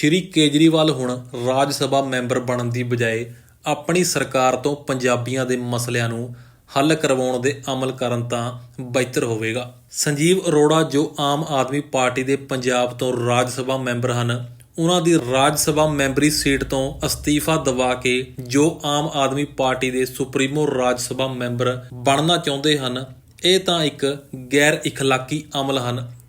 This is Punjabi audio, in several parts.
ਸ਼੍ਰੀ ਕੇਜਰੀਵਾਲ ਹੁਣ ਰਾਜ ਸਭਾ ਮੈਂਬਰ ਬਣਨ ਦੀ ਬਜਾਏ ਆਪਣੀ ਸਰਕਾਰ ਤੋਂ ਪੰਜਾਬੀਆਂ ਦੇ ਮਸਲਿਆਂ ਨੂੰ ਹੱਲ ਕਰਵਾਉਣ ਦੇ ਅਮਲ ਕਰਨ ਤਾਂ ਬਿਹਤਰ ਹੋਵੇਗਾ। ਸੰਜੀਵ ਅਰੋੜਾ, ਜੋ ਆਮ ਆਦਮੀ ਪਾਰਟੀ ਦੇ ਪੰਜਾਬ ਤੋਂ ਰਾਜ ਸਭਾ ਮੈਂਬਰ ਹਨ, ਉਹਨਾਂ ਦੀ ਰਾਜ ਸਭਾ ਮੈਂਬਰੀ ਸੀਟ ਤੋਂ ਅਸਤੀਫਾ ਦਵਾ ਕੇ ਜੋ ਆਮ ਆਦਮੀ ਪਾਰਟੀ ਦੇ ਸੁਪਰੀਮੋ ਰਾਜ ਸਭਾ ਮੈਂਬਰ ਬਣਨਾ ਚਾਹੁੰਦੇ ਹਨ, ਇਹ ਤਾਂ ਇੱਕ ਗੈਰ ਇਖਲਾਕੀ ਅਮਲ ਹਨ।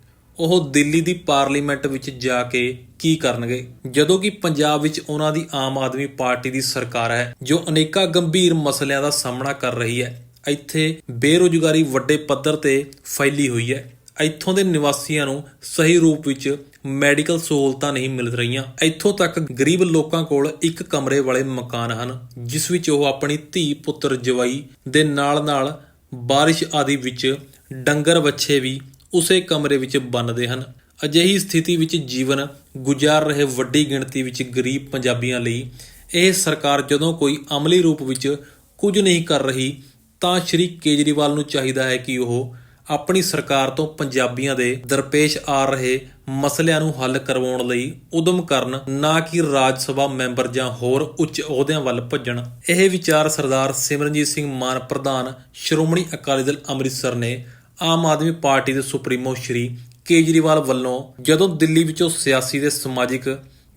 ਉਹ ਦਿੱਲੀ ਦੀ ਪਾਰਲੀਮੈਂਟ ਵਿੱਚ ਜਾ ਕੇ ਕੀ ਕਰਨਗੇ? ਜਦੋਂ ਕਿ ਪੰਜਾਬ ਵਿੱਚ ਉਹਨਾਂ ਦੀ ਆਮ ਆਦਮੀ ਪਾਰਟੀ ਦੀ ਸਰਕਾਰ ਹੈ, ਜੋ ਅਨੇਕਾਂ ਗੰਭੀਰ ਮਸਲਿਆਂ ਦਾ ਸਾਹਮਣਾ ਕਰ ਰਹੀ ਹੈ। ਇੱਥੇ ਬੇਰੁਜ਼ਗਾਰੀ ਵੱਡੇ ਪੱਧਰ ਤੇ ਫੈਲੀ ਹੋਈ ਹੈ। ਇੱਥੋਂ ਦੇ ਨਿਵਾਸੀਆਂ ਨੂੰ ਸਹੀ ਰੂਪ ਵਿੱਚ ਮੈਡੀਕਲ ਸਹੂਲਤਾਂ ਨਹੀਂ ਮਿਲ ਰਹੀਆਂ। ਇੱਥੋਂ ਤੱਕ ਗਰੀਬ ਲੋਕਾਂ ਕੋਲ ਇੱਕ ਕਮਰੇ ਵਾਲੇ ਮਕਾਨ ਹਨ, ਜਿਸ ਵਿੱਚ ਉਹ ਆਪਣੀ ਧੀ ਪੁੱਤਰ ਜਵਾਈ ਦੇ ਨਾਲ-ਨਾਲ ਬਾਰਿਸ਼ ਆਦਿ ਵਿੱਚ ਡੰਗਰ ਵੱਛੇ ਵੀ ਉਸੇ ਕਮਰੇ ਵਿੱਚ ਬੰਨਦੇ ਹਨ। ਅਜਿਹੀ ਸਥਿਤੀ ਵਿੱਚ ਜੀਵਨ ਗੁਜ਼ਾਰ ਰਹੇ ਵੱਡੀ ਗਿਣਤੀ ਵਿੱਚ ਗਰੀਬ ਪੰਜਾਬੀਆਂ ਲਈ ਇਹ ਸਰਕਾਰ ਜਦੋਂ ਕੋਈ ਅਮਲੀ ਰੂਪ ਵਿੱਚ ਕੁਝ ਨਹੀਂ ਕਰ ਰਹੀ, ਤਾਂ ਸ਼੍ਰੀ ਕੇਜਰੀਵਾਲ ਨੂੰ ਚਾਹੀਦਾ ਹੈ ਕਿ ਉਹ ਆਪਣੀ ਸਰਕਾਰ ਤੋਂ ਪੰਜਾਬੀਆਂ ਦੇ ਦਰਪੇਸ਼ ਆ ਰਹੇ ਮਸਲਿਆਂ ਨੂੰ ਹੱਲ ਕਰਵਾਉਣ ਲਈ ਉਦਮ ਕਰਨ, ਨਾ ਕਿ ਰਾਜ ਸਭਾ ਮੈਂਬਰ ਜਾਂ ਹੋਰ ਉੱਚ ਅਹੁਦਿਆਂ ਵੱਲ ਭੱਜਣ। ਇਹ ਵਿਚਾਰ ਸਰਦਾਰ ਸਿਮਰਨਜੀਤ ਸਿੰਘ ਮਾਨ, ਪ੍ਰਧਾਨ ਸ਼੍ਰੋਮਣੀ ਅਕਾਲੀ ਦਲ ਅੰਮ੍ਰਿਤਸਰ ਨੇ ਆਮ ਆਦਮੀ ਪਾਰਟੀ ਦੇ ਸੁਪਰੀਮੋ ਸ਼੍ਰੀ ਕੇਜਰੀਵਾਲ ਵੱਲੋਂ ਜਦੋਂ ਦਿੱਲੀ ਵਿੱਚੋਂ ਸਿਆਸੀ ਤੇ ਸਮਾਜਿਕ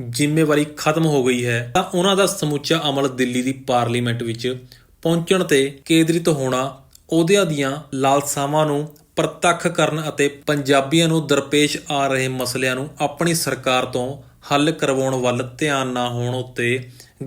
ਜ਼ਿੰਮੇਵਾਰੀ ਖਤਮ ਹੋ ਗਈ ਹੈ, ਤਾਂ ਉਹਨਾਂ ਦਾ ਸਮੁੱਚਾ ਅਮਲ ਦਿੱਲੀ ਦੀ ਪਾਰਲੀਮੈਂਟ ਵਿੱਚ ਪਹੁੰਚਣ ਤੇ ਕੇਂਦਰਿਤ ਹੋਣਾ ਉਹਦਿਆਂ ਦੀਆਂ ਲਾਲਸਾਵਾਂ ਨੂੰ ਪ੍ਰਤੱਖ ਕਰਨ ਅਤੇ ਪੰਜਾਬੀਆਂ ਨੂੰ ਦਰਪੇਸ਼ ਆ ਰਹੇ ਮਸਲਿਆਂ ਨੂੰ ਆਪਣੀ ਸਰਕਾਰ ਤੋਂ ਹੱਲ ਕਰਵਾਉਣ ਵੱਲ ਧਿਆਨ ਨਾ ਹੋਣ ਉੱਤੇ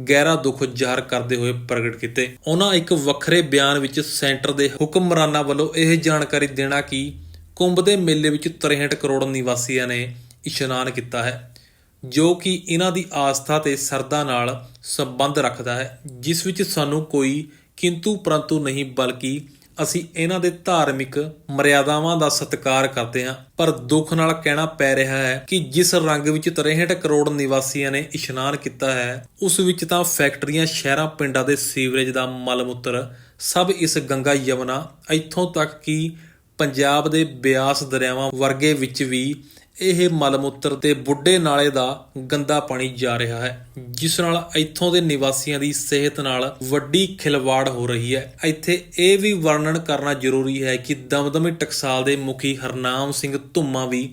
ਗਹਿਰਾ ਦੁੱਖ ਜ਼ਾਹਰ ਕਰਦੇ ਹੋਏ ਪ੍ਰਗਟ ਕੀਤੇ। ਉਹਨਾਂ ਇੱਕ ਵੱਖਰੇ ਬਿਆਨ ਵਿੱਚ ਸੈਂਟਰ ਦੇ ਹੁਕਮਰਾਨਾਂ ਵੱਲੋਂ ਇਹ ਜਾਣਕਾਰੀ ਦੇਣਾ ਕਿ ਕੁੰਭ ਦੇ ਮੇਲੇ ਵਿੱਚ 63 ਕਰੋੜ ਨਿਵਾਸੀਆਂ ਨੇ ਇਸ਼ਨਾਨ ਕੀਤਾ ਹੈ, ਜੋ ਕਿ ਇਹਨਾਂ ਦੀ ਆਸਥਾ ਤੇ ਸਰਦਾ ਨਾਲ ਸੰਬੰਧ ਰੱਖਦਾ ਹੈ, ਜਿਸ ਵਿੱਚ ਸਾਨੂੰ ਕੋਈ ਕਿੰਤੂ ਪਰੰਤੂ ਨਹੀਂ, ਬਲਕਿ ਅਸੀਂ ਇਹਨਾਂ ਦੇ ਧਾਰਮਿਕ ਮਰਿਆਦਾਵਾਂ ਦਾ ਸਤਿਕਾਰ ਕਰਦੇ ਹਾਂ, ਪਰ ਦੁੱਖ ਨਾਲ ਕਹਿਣਾ ਪੈ ਰਿਹਾ ਹੈ ਕਿ ਜਿਸ ਰੰਗ ਵਿੱਚ 63 ਕਰੋੜ ਨਿਵਾਸੀਆਂ ਨੇ ਇਸ਼ਨਾਨ ਕੀਤਾ ਹੈ, ਉਸ ਵਿੱਚ ਤਾਂ ਫੈਕਟਰੀਆਂ, ਸ਼ਹਿਰਾਂ, ਪਿੰਡਾਂ ਦੇ ਸੀਵਰੇਜ ਦਾ ਮਲਮੂਤਰ ਸਭ ਇਸ ਗੰਗਾ ਯਮਨਾ, ਇੱਥੋਂ ਤੱਕ ਕਿ ਪੰਜਾਬ ਦੇ ਬਿਆਸ ਦਰਿਆਵਾਂ ਵਰਗੇ ਵਿੱਚ ਵੀ ਇਹ ਮਲਮੂਤਰ ਤੇ ਬੁੱਢੇ ਨਾਲੇ ਦਾ ਗੰਦਾ ਪਾਣੀ ਜਾ ਰਿਹਾ ਹੈ, ਜਿਸ ਨਾਲ ਇੱਥੋਂ ਦੇ ਨਿਵਾਸੀਆਂ ਦੀ ਸਿਹਤ ਨਾਲ ਵੱਡੀ ਖਿਲਵਾੜ ਹੋ ਰਹੀ ਹੈ। ਇੱਥੇ ਇਹ ਵੀ ਵਰਣਨ ਕਰਨਾ ਜ਼ਰੂਰੀ ਹੈ ਕਿ ਦਮਦਮੀ ਟਕਸਾਲ ਦੇ ਮੁਖੀ ਹਰਨਾਮ ਸਿੰਘ ਧੁੰਮਾ ਵੀ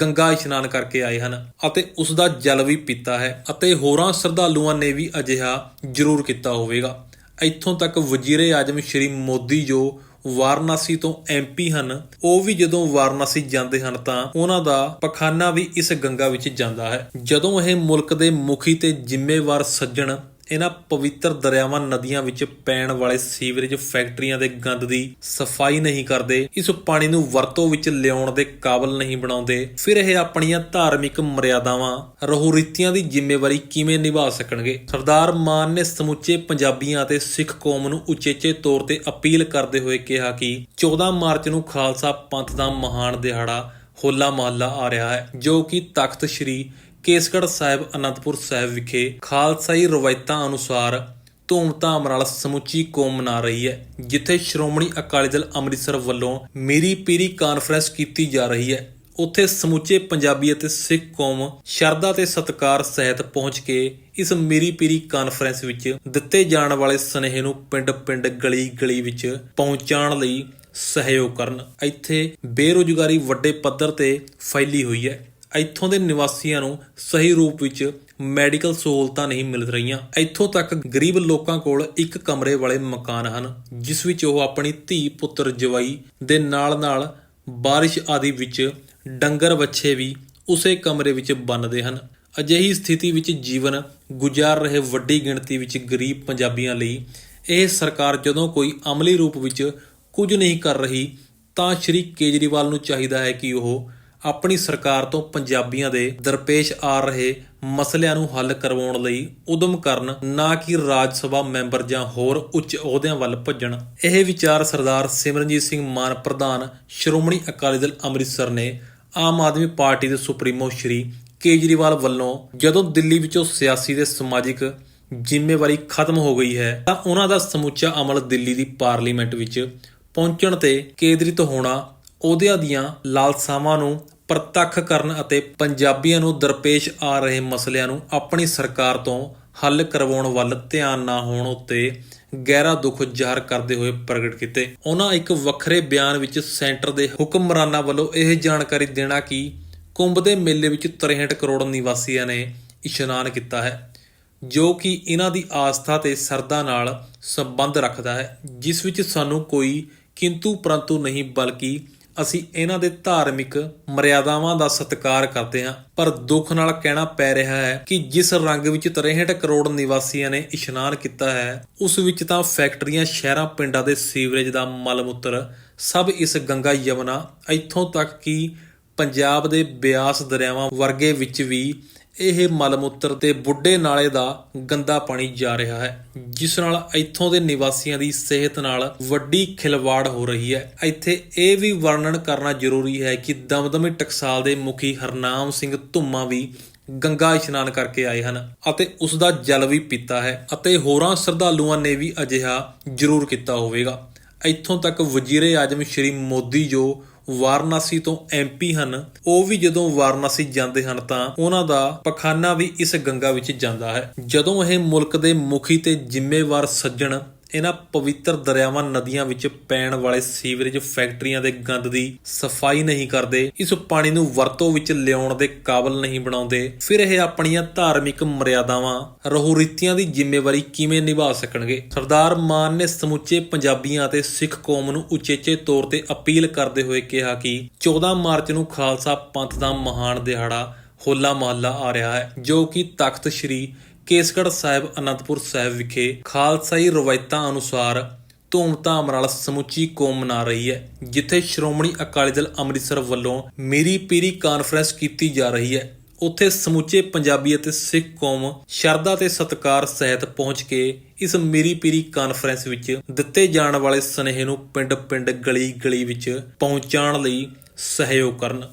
ਗੰਗਾ ਇਸ਼ਨਾਨ ਕਰਕੇ ਆਏ ਹਨ ਅਤੇ ਉਸ ਦਾ ਜਲ ਵੀ ਪੀਤਾ ਹੈ ਅਤੇ ਹੋਰਾਂ ਸ਼ਰਧਾਲੂਆਂ ਨੇ ਵੀ ਅਜਿਹਾ ਜ਼ਰੂਰ ਕੀਤਾ ਹੋਵੇਗਾ। ਇੱਥੋਂ ਤੱਕ ਵਜ਼ੀਰੇ ਆਜਮ ਸ਼੍ਰੀ ਮੋਦੀ ਜੋ ਵਾਰਨਾਸੀ ਤੋਂ ਐਮਪੀ ਹਨ, ਉਹ ਵੀ ਜਦੋਂ ਵਾਰਨਾਸੀ ਜਾਂਦੇ ਹਨ ਤਾਂ ਉਹਨਾਂ ਦਾ ਪਖਾਨਾ ਵੀ ਇਸ ਗੰਗਾ ਵਿੱਚ ਜਾਂਦਾ ਹੈ। ਜਦੋਂ ਇਹ ਮੁਲਕ ਦੇ ਮੁਖੀ ਤੇ ਜ਼ਿੰਮੇਵਾਰ ਸੱਜਣ ਇਹਨਾਂ ਪਵਿੱਤਰ ਦਰਿਆਵਾਂ ਨਦੀਆਂ ਵਿੱਚ ਪੈਣ ਵਾਲੇ ਸੀਵਰੇਜ ਫੈਕਟਰੀਆਂ ਦੇ ਗੰਦ ਦੀ ਸਫ਼ਾਈ ਨਹੀਂ ਕਰਦੇ, ਇਸ ਪਾਣੀ ਨੂੰ ਵਰਤੋਂ ਵਿੱਚ ਲਿਆਉਣ ਦੇ ਕਾਬਲ ਨਹੀਂ ਬਣਾਉਂਦੇ, ਫਿਰ ਇਹ ਆਪਣੀਆਂ ਧਾਰਮਿਕ ਮਰਿਆਦਾਵਾਂ ਰਹੂਰੀਤੀਆਂ ਦੀ ਜ਼ਿੰਮੇਵਾਰੀ ਕਿਵੇਂ ਨਿਭਾ ਸਕਣਗੇ? ਸਰਦਾਰ ਮਾਨ ਨੇ ਸਮੁੱਚੇ ਪੰਜਾਬੀਆਂ ਅਤੇ ਸਿੱਖ ਕੌਮ ਨੂੰ ਉਚੇਚੇ ਤੌਰ ਤੇ ਅਪੀਲ ਕਰਦੇ ਹੋਏ ਕਿਹਾ ਕਿ 14 ਮਾਰਚ ਨੂੰ ਖਾਲਸਾ ਪੰਥ ਦਾ ਮਹਾਨ ਦਿਹਾੜਾ ਹੋਲਾ ਮਹੱਲਾ ਆ ਰਿਹਾ ਹੈ, ਜੋ ਕਿ ਤਖਤ ਸ੍ਰੀ ਕੇਸਗੜ੍ਹ ਸਾਹਿਬ ਅਨੰਦਪੁਰ ਸਾਹਿਬ ਵਿਖੇ ਖਾਲਸਾਈ ਰਵਾਇਤਾਂ ਅਨੁਸਾਰ ਧੂਮਧਾਮ ਨਾਲ ਸਮੁੱਚੀ ਕੌਮ ਮਨਾ ਰਹੀ ਹੈ, ਜਿੱਥੇ ਸ਼੍ਰੋਮਣੀ ਅਕਾਲੀ ਦਲ ਅੰਮ੍ਰਿਤਸਰ ਵੱਲੋਂ ਮੀਰੀ ਪੀਰੀ ਕਾਨਫਰੰਸ ਕੀਤੀ ਜਾ ਰਹੀ ਹੈ। ਉੱਥੇ ਸਮੁੱਚੇ ਪੰਜਾਬੀ ਅਤੇ ਸਿੱਖ ਕੌਮ ਸ਼ਰਧਾ ਤੇ ਸਤਿਕਾਰ ਸਹਿਤ ਪਹੁੰਚ ਕੇ ਇਸ ਮੀਰੀ ਪੀਰੀ ਕਾਨਫਰੰਸ ਵਿੱਚ ਦਿੱਤੇ ਜਾਣ ਵਾਲੇ ਸਨੇਹ ਨੂੰ ਪਿੰਡ-ਪਿੰਡ, ਗਲੀ-ਗਲੀ ਵਿੱਚ ਪਹੁੰਚਾਉਣ ਲਈ ਸਹਿਯੋਗ ਕਰਨ ਇੱਥੇ ਬੇਰੁਜ਼ਗਾਰੀ ਵੱਡੇ ਪੱਧਰ ਤੇ ਫੈਲੀ ਹੋਈ ਹੈ। ਇੱਥੋਂ ਦੇ ਨਿਵਾਸੀਆਂ ਨੂੰ ਸਹੀ ਰੂਪ ਵਿੱਚ ਮੈਡੀਕਲ ਸਹੂਲਤਾਂ ਨਹੀਂ ਮਿਲ ਰਹੀਆਂ। ਇੱਥੋਂ ਤੱਕ ਗਰੀਬ ਲੋਕਾਂ ਕੋਲ ਇੱਕ ਕਮਰੇ ਵਾਲੇ ਮਕਾਨ ਹਨ, ਜਿਸ ਵਿੱਚ ਉਹ ਆਪਣੀ ਧੀ ਪੁੱਤਰ ਜਵਾਈ ਦੇ ਨਾਲ-ਨਾਲ ਬਾਰਿਸ਼ ਆਦਿ ਵਿੱਚ ਡੰਗਰ ਵੱਛੇ ਵੀ ਉਸੇ ਕਮਰੇ ਵਿੱਚ ਬੰਨਦੇ ਹਨ। ਅਜਿਹੀ ਸਥਿਤੀ ਵਿੱਚ ਜੀਵਨ ਗੁਜ਼ਾਰ ਰਹੇ ਵੱਡੀ ਗਿਣਤੀ ਵਿੱਚ ਗਰੀਬ ਪੰਜਾਬੀਆਂ ਲਈ ਇਹ ਸਰਕਾਰ ਜਦੋਂ ਕੋਈ ਅਮਲੀ ਰੂਪ ਵਿੱਚ ਕੁਝ ਨਹੀਂ ਕਰ ਰਹੀ, ਤਾਂ ਸ਼੍ਰੀ ਕੇਜਰੀਵਾਲ ਨੂੰ ਚਾਹੀਦਾ ਹੈ ਕਿ ਉਹ ਆਪਣੀ ਸਰਕਾਰ ਤੋਂ ਪੰਜਾਬੀਆਂ ਦੇ ਦਰਪੇਸ਼ ਆ ਰਹੇ ਮਸਲਿਆਂ ਨੂੰ ਹੱਲ ਕਰਵਾਉਣ ਲਈ ਉਦਮ ਕਰਨ, ਨਾ ਕਿ ਰਾਜ ਸਭਾ ਮੈਂਬਰ ਜਾਂ ਹੋਰ ਉੱਚ ਅਹੁਦਿਆਂ ਵੱਲ ਭੱਜਣ। ਇਹ ਵਿਚਾਰ ਸਰਦਾਰ ਸਿਮਰਨਜੀਤ ਸਿੰਘ ਮਾਨ, ਪ੍ਰਧਾਨ ਸ਼੍ਰੋਮਣੀ ਅਕਾਲੀ ਦਲ ਅੰਮ੍ਰਿਤਸਰ ਨੇ ਆਮ ਆਦਮੀ ਪਾਰਟੀ ਦੇ ਸੁਪਰੀਮੋ ਸ਼੍ਰੀ ਕੇਜਰੀਵਾਲ ਵੱਲੋਂ ਜਦੋਂ ਦਿੱਲੀ ਵਿੱਚੋਂ ਸਿਆਸੀ ਤੇ ਸਮਾਜਿਕ ਜ਼ਿੰਮੇਵਾਰੀ ਖਤਮ ਹੋ ਗਈ ਹੈ, ਤਾਂ ਉਹਨਾਂ ਦਾ ਸਮੁੱਚਾ ਅਮਲ ਦਿੱਲੀ ਦੀ ਪਾਰਲੀਮੈਂਟ ਵਿੱਚ ਪਹੁੰਚਣ ਤੇ ਕੇਂਦਰਿਤ ਹੋਣਾ ਅਹੁਦਿਆਂ ਦੀਆਂ ਲਾਲਸਾਵਾਂ ਨੂੰ ਪ੍ਰਤੱਖ ਕਰਨ ਅਤੇ ਪੰਜਾਬੀਆਂ ਨੂੰ ਦਰਪੇਸ਼ ਆ ਰਹੇ ਮਸਲਿਆਂ ਨੂੰ ਆਪਣੀ ਸਰਕਾਰ ਤੋਂ ਹੱਲ ਕਰਵਾਉਣ ਵੱਲ ਧਿਆਨ ਨਾ ਹੋਣ ਉੱਤੇ ਗਹਿਰਾ ਦੁੱਖ ਜ਼ਾਹਰ ਕਰਦੇ ਹੋਏ ਪ੍ਰਗਟ ਕੀਤੇ। ਉਹਨਾਂ ਇੱਕ ਵੱਖਰੇ ਬਿਆਨ ਵਿੱਚ ਸੈਂਟਰ ਦੇ ਹੁਕਮਰਾਨਾਂ ਵੱਲੋਂ ਇਹ ਜਾਣਕਾਰੀ ਦੇਣਾ ਕਿ ਕੁੰਭ ਦੇ ਮੇਲੇ ਵਿੱਚ 63 ਕਰੋੜ ਨਿਵਾਸੀਆਂ ਨੇ ਇਸ਼ਨਾਨ ਕੀਤਾ ਹੈ, ਜੋ ਕਿ ਇਹਨਾਂ ਦੀ ਆਸਥਾ ਤੇ ਸਰਦਾ ਨਾਲ ਸੰਬੰਧ ਰੱਖਦਾ ਹੈ, ਜਿਸ ਵਿੱਚ ਸਾਨੂੰ ਕੋਈ ਕਿੰਤੂ ਪਰੰਤੂ ਨਹੀਂ, ਬਲਕਿ ਅਸੀਂ ਇਹਨਾਂ ਦੇ ਧਾਰਮਿਕ ਮਰਿਆਦਾਵਾਂ ਦਾ ਸਤਿਕਾਰ ਕਰਦੇ ਹਾਂ, ਪਰ ਦੁੱਖ ਨਾਲ ਕਹਿਣਾ ਪੈ ਰਿਹਾ ਹੈ ਕਿ ਜਿਸ ਰੰਗ ਵਿੱਚ 63 ਕਰੋੜ ਨਿਵਾਸੀਆਂ ਨੇ ਇਸ਼ਨਾਨ ਕੀਤਾ ਹੈ, ਉਸ ਵਿੱਚ ਤਾਂ ਫੈਕਟਰੀਆਂ, ਸ਼ਹਿਰਾਂ, ਪਿੰਡਾਂ ਦੇ ਸੀਵਰੇਜ ਦਾ ਮਲ ਮੂਤਰ ਸਭ ਇਸ ਗੰਗਾ ਯਮਨਾ, ਇੱਥੋਂ ਤੱਕ ਕਿ ਪੰਜਾਬ ਦੇ ਬਿਆਸ ਦਰਿਆਵਾਂ ਵਰਗੇ ਵਿੱਚ ਵੀ ਇਹ ਮਲਮੂਤਰ ਤੇ ਬੁੱਢੇ ਨਾਲੇ ਦਾ ਗੰਦਾ ਪਾਣੀ ਜਾ ਰਿਹਾ ਹੈ, ਜਿਸ ਨਾਲ ਇੱਥੋਂ ਦੇ ਨਿਵਾਸੀਆਂ ਦੀ ਸਿਹਤ ਨਾਲ ਵੱਡੀ ਖਿਲਵਾੜ ਹੋ ਰਹੀ ਹੈ। ਇੱਥੇ ਇਹ ਵੀ ਵਰਣਨ ਕਰਨਾ ਜ਼ਰੂਰੀ ਹੈ ਕਿ ਦਮਦਮੀ ਟਕਸਾਲ ਦੇ ਮੁਖੀ ਹਰਨਾਮ ਸਿੰਘ ਧੁੰਮਾ ਵੀ ਗੰਗਾ ਇਸ਼ਨਾਨ ਕਰਕੇ ਆਏ ਹਨ ਅਤੇ ਉਸ ਦਾ ਜਲ ਵੀ ਪੀਤਾ ਹੈ ਅਤੇ ਹੋਰਾਂ ਸ਼ਰਧਾਲੂਆਂ ਨੇ ਵੀ ਅਜਿਹਾ ਜ਼ਰੂਰ ਕੀਤਾ ਹੋਵੇਗਾ। ਇੱਥੋਂ ਤੱਕ ਵਜ਼ੀਰੇ ਆਜਮ ਸ਼੍ਰੀ ਮੋਦੀ ਜੋ ਵਾਰਨਾਸੀ ਤੋਂ ਐਮਪੀ ਹਨ, ਉਹ ਵੀ ਜਦੋਂ ਵਾਰਨਾਸੀ ਜਾਂਦੇ ਹਨ ਤਾਂ ਉਹਨਾਂ ਦਾ ਪਖਾਨਾ ਵੀ ਇਸ ਗੰਗਾ ਵਿੱਚ ਜਾਂਦਾ ਹੈ। ਜਦੋਂ ਇਹ ਮੁਲਕ ਦੇ ਮੁਖੀ ਤੇ ਜ਼ਿੰਮੇਵਾਰ ਸੱਜਣ ਇਹਨਾਂ ਪਵਿੱਤਰ ਦਰਿਆਵਾਂ ਨਦੀਆਂ ਵਿੱਚ ਪੈਣ ਵਾਲੇ ਸੀਵਰੇਜ ਫੈਕਟਰੀਆਂ ਦੇ ਗੰਦ ਦੀ ਸਫ਼ਾਈ ਨਹੀਂ ਕਰਦੇ, ਇਸ ਪਾਣੀ ਨੂੰ ਵਰਤੋਂ ਵਿੱਚ ਲਿਆਉਣ ਦੇ ਕਾਬਲ ਨਹੀਂ ਬਣਾਉਂਦੇ, ਫਿਰ ਇਹ ਆਪਣੀਆਂ ਧਾਰਮਿਕ ਮਰਿਆਦਾਵਾਂ, ਰਹੂ ਰੀਤੀਆਂ ਦੀ ਜ਼ਿੰਮੇਵਾਰੀ ਕਿਵੇਂ ਨਿਭਾ ਸਕਣਗੇ? ਸਰਦਾਰ ਮਾਨ ਨੇ ਸਮੁੱਚੇ ਪੰਜਾਬੀਆਂ ਅਤੇ ਸਿੱਖ ਕੌਮ ਨੂੰ ਉਚੇਚੇ ਤੌਰ ਤੇ ਅਪੀਲ ਕਰਦੇ ਹੋਏ ਕਿਹਾ ਕਿ 14 ਮਾਰਚ ਨੂੰ ਖਾਲਸਾ ਪੰਥ ਦਾ ਮਹਾਨ ਦਿਹਾੜਾ ਹੋਲਾ ਮਹੱਲਾ ਆ ਰਿਹਾ ਹੈ, ਜੋ ਕਿ ਤਖਤ ਸ੍ਰੀ ਕੇਸਗੜ੍ਹ ਸਾਹਿਬ ਅਨੰਦਪੁਰ ਸਾਹਿਬ ਵਿਖੇ ਖਾਲਸਾਈ ਰਵਾਇਤਾਂ ਅਨੁਸਾਰ ਧੂਮਧਾਮ ਨਾਲ ਸਮੁੱਚੀ ਕੌਮ ਮਨਾ ਰਹੀ ਹੈ, ਜਿੱਥੇ ਸ਼੍ਰੋਮਣੀ ਅਕਾਲੀ ਦਲ ਅੰਮ੍ਰਿਤਸਰ ਵੱਲੋਂ ਮੇਰੀ ਪੀਰੀ ਕਾਨਫਰੰਸ ਕੀਤੀ ਜਾ ਰਹੀ ਹੈ। ਉੱਥੇ ਸਮੁੱਚੇ ਪੰਜਾਬੀ ਅਤੇ ਸਿੱਖ ਕੌਮ ਸ਼ਰਧਾ ਤੇ ਸਤਕਾਰ ਸਹਿਤ ਪਹੁੰਚ ਕੇ ਇਸ ਮੇਰੀ ਪੀਰੀ ਕਾਨਫਰੰਸ ਵਿੱਚ ਦਿੱਤੇ ਜਾਣ ਵਾਲੇ ਸੁਨੇਹੇ ਨੂੰ ਪਿੰਡ-ਪਿੰਡ, ਗਲੀ-ਗਲੀ ਵਿੱਚ ਪਹੁੰਚਾਉਣ ਲਈ ਸਹਿਯੋਗ ਕਰਨ।